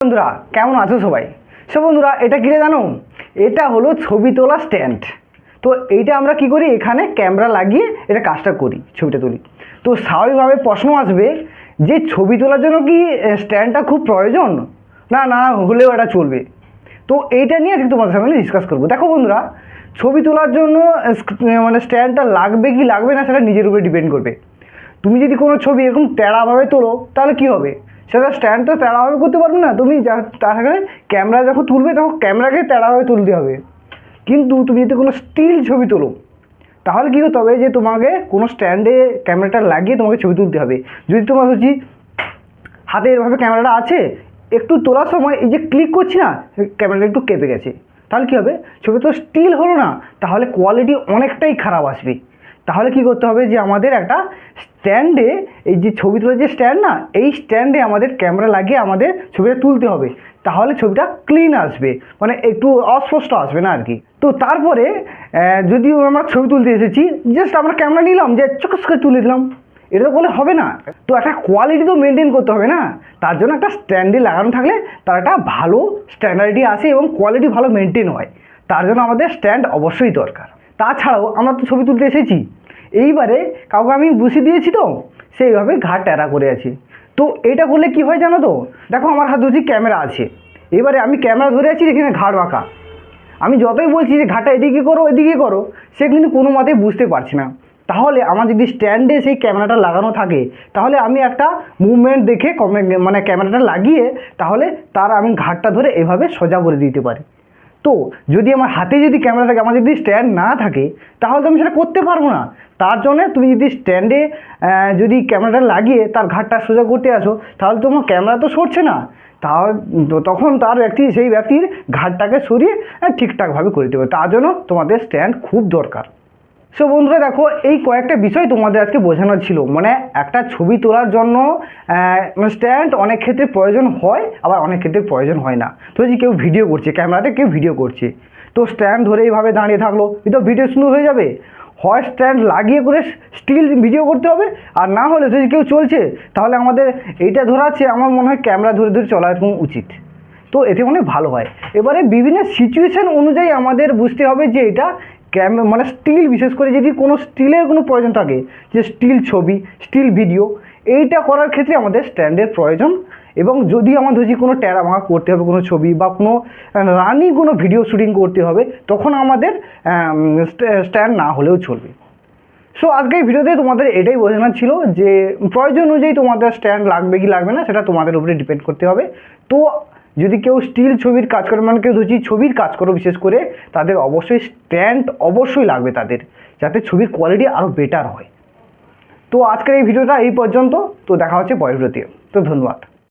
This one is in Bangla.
বন্ধুরা, কেমন আছো সবাই? সো বন্ধুরা, এটা কি রে জানো? এটা হলো ছবি তোলা স্ট্যান্ড তো এইটা আমরা কি করি? এখানে ক্যামেরা লাগিয়ে এটা কাজটা করি, ছবিটা তুলি। তো স্বাভাবিকভাবে প্রশ্ন আসবে যে ছবি তোলার জন্য কি স্ট্যান্ডটা খুব প্রয়োজন? না না, হলেও এটা চলবে। তো এইটা নিয়ে আজকে তোমাদের সামনে ডিসকাস করব। দেখো বন্ধুরা, ছবি তোলার জন্য মানে স্ট্যান্ডটা লাগবে কি, লাগবে না, সেটা নিজের উপরে ডিপেন্ড করবে। তুমি যদি কোনো ছবি এরকম তেড়াভাবে তোলো, তাহলে কি হবে? সেটা স্ট্যান্ড তো তেড়াভাবে করতে পারবে না। তুমি যা, তার ক্যামেরা যখন তুলবে, তখন ক্যামেরাকে তেড়াভাবে তুলতে হবে। কিন্তু তুমি যদি কোনো স্টিল ছবি তোলো, তাহলে কী করতে হবে যে তোমাকে কোনো স্ট্যান্ডে ক্যামেরাটা লাগিয়ে তোমাকে ছবি তুলতে হবে। যদি তোমার হচ্ছে হাতে এভাবে ক্যামেরাটা আছে, একটু তোলার সময় এই যে ক্লিক করছি না ক্যামেরাটা একটু কেঁপে গেছে। তাহলে কী হবে? ছবি তো স্টিল হলো না, তাহলে কোয়ালিটি অনেকটাই খারাপ আসবে। তাহলে কি করতে হবে যে আমাদের একটা স্ট্যান্ডে এই যে ছবি তোলার যে স্ট্যান্ড না, এই স্ট্যান্ডে আমাদের ক্যামেরা লাগিয়ে আমাদের ছবিটা তুলতে হবে। তাহলে ছবিটা ক্লিন আসবে মানে একটু অস্পষ্ট আসবে না আর কি তো তারপরে যদি আমরা ছবি তুলতে এসেছি জাস্ট আমরা ক্যামেরা নিলাম, যে চকস করে তুলে দিলাম। এটা তো বলে হবে না। তো একটা কোয়ালিটি তো মেনটেন করতে হবে না। তার জন্য একটা স্ট্যান্ডে লাগানো থাকলে তার একটা ভালো স্ট্যান্ডার্ডি আসে এবং কোয়ালিটি ভালো মেনটেন হয়। তার জন্য আমাদের স্ট্যান্ড অবশ্যই দরকার। তাছাড়াও আমরা তো ছবি তুলতে এসেছি। এইবারে কাউকে আমি বসিয়ে দিয়েছি তো, সেইভাবে ঘাট টেরা করে আছি। তো এটা করলে কি হয় জানো তো? দেখো আমার হাতে হচ্ছে ক্যামেরা আছে। এবারে আমি ক্যামেরা ধরে আছি, এখানে ঘাট বাঁকা। আমি যতই বলছি যে ঘাটা এদিকে করো এদিকে করো, সে কিন্তু কোনো মতেই বুঝতে পারছি না। তাহলে আমার যদি স্ট্যান্ডে সেই ক্যামেরাটা লাগানো থাকে, তাহলে আমি একটা মুভমেন্ট দেখে কমে- মানে ক্যামেরাটা লাগিয়ে, তাহলে তার আমি ঘাটটা ধরে এভাবে সোজা করে দিতে পারি। তো যদি আমার হাতে যদি ক্যামেরা থাকে, আমার যদি স্ট্যান্ড না থাকে, তাহলে তো আমি সেটা করতে পারব না। তার জন্য তুমি যদি স্ট্যান্ডে যদি ক্যামেরাটা লাগিয়ে তার ঘাটটা সোজা করতে আসো, তাহলে তো আমার ক্যামেরা তো সরছে না। তাহলে তখন তার ব্যক্তি, সেই ব্যক্তির ঘাটটাকে সরিয়ে ঠিকঠাকভাবে করে দেবে তার জন্য তোমাদের স্ট্যান্ড খুব দরকার। সো বন্ধুরা দেখো, এই কয়েকটা বিষয় তোমাদের আজকে বোঝানোর ছিল। মানে একটা ছবি তোলার জন্য মানে স্ট্যান্ড অনেক ক্ষেত্রে প্রয়োজন হয়, আবার অনেক ক্ষেত্রে প্রয়োজন হয় না। তো যদি কেউ ভিডিও করছে, ক্যামেরাতে কেউ ভিডিও করছে। তো স্ট্যান্ড ধরে এইভাবে দাঁড়িয়ে থাকল কিন্তু ভিডিও সুন্দর হয়ে যাবে। হয় স্ট্যান্ড লাগিয়ে করে স্টিল ভিডিও করতে হবে, আর না হলে যদি কেউ চলছে, তাহলে আমাদের এইটা ধরাচ্ছে আমার মনে হয় ক্যামেরা ধরে ধরে চলা এরকম উচিত। তো এতে অনেক ভালো হয়। এবারে বিভিন্ন সিচুয়েশান অনুযায়ী আমাদের বুঝতে হবে যে এটা ক্যাম মানে স্টিল, বিশেষ করে যদি কোনো স্টিলের কোনো প্রয়োজন থাকে, যে স্টিল ছবি, স্টিল ভিডিও, এইটা করার ক্ষেত্রে আমাদের স্ট্যান্ডের প্রয়োজন। এবং যদি আমাদের যদি কোনো ট্যারা ভাঙা করতে হবে কোনো ছবি বা কোনো রানি কোনো ভিডিও শুটিং করতে হবে, তখন আমাদের স্ট্যান্ড না হলেও চলবে। সো আজকে এই ভিডিওতে তোমাদের এটাই বোঝানোর ছিল যে, প্রয়োজন অনুযায়ী তোমাদের স্ট্যান্ড লাগবে কি লাগবে না, সেটা তোমাদের উপরে ডিপেন্ড করতে হবে। তো যদি কেউ স্টিল ছবির কাজ করে মানে কেউ ধরছি ছবির কাজ করো বিশেষ করে, তাদের অবশ্যই স্ট্যান্ড অবশ্যই লাগবে তাদের, যাতে ছবির কোয়ালিটি আরও বেটার হয়। তো আজকের এই ভিডিওটা এই পর্যন্ত, তো দেখা হচ্ছে পরের ভিডিওতে। তো ধন্যবাদ।